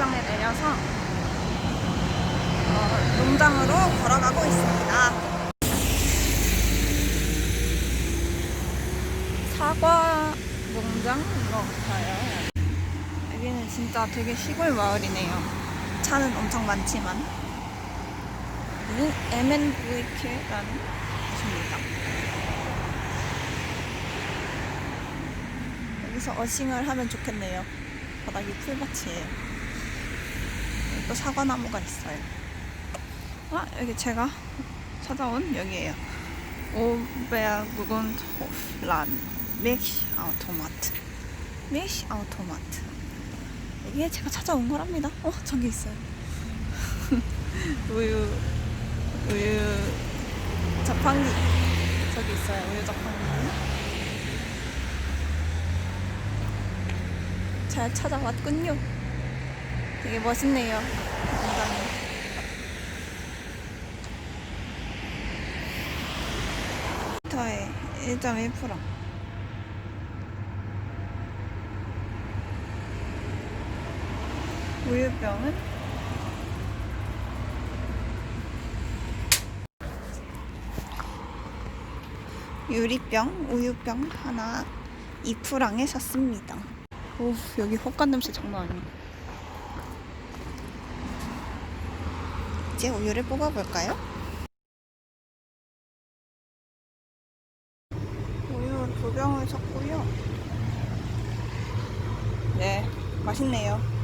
지구경에 내려서 어, 농장으로 걸어가고 있습니다. 사과 농장인 것 같아요. 여기는 진짜 되게 시골 마을이네요. 차는 엄청 많지만. 여기는 MNVK라는 곳입니다. 여기서 어싱을 하면 좋겠네요. 바닥이 풀밭이에요. 또 사과나무가 있어요. 아, 여기 제가 찾아온 여기에요. 오베르군토란 맥시 아우토마트. 맥시 아우토마트. 이게 제가 찾아온 거랍니다. 어, 저기 있어요. 우유, 우유 자판기. 저기 있어요. 우유 자판기. 잘 찾아왔군요. 되게 멋있네요. 공장이. 터에 1.1%. 우유병은 유리병, 우유병 하나 2프랑에 샀습니다. 오, 여기 헛간 냄새 장난 아니야. 이제 우유를 뽑아볼까요? 우유 두 병을 샀고요. 네, 맛있네요.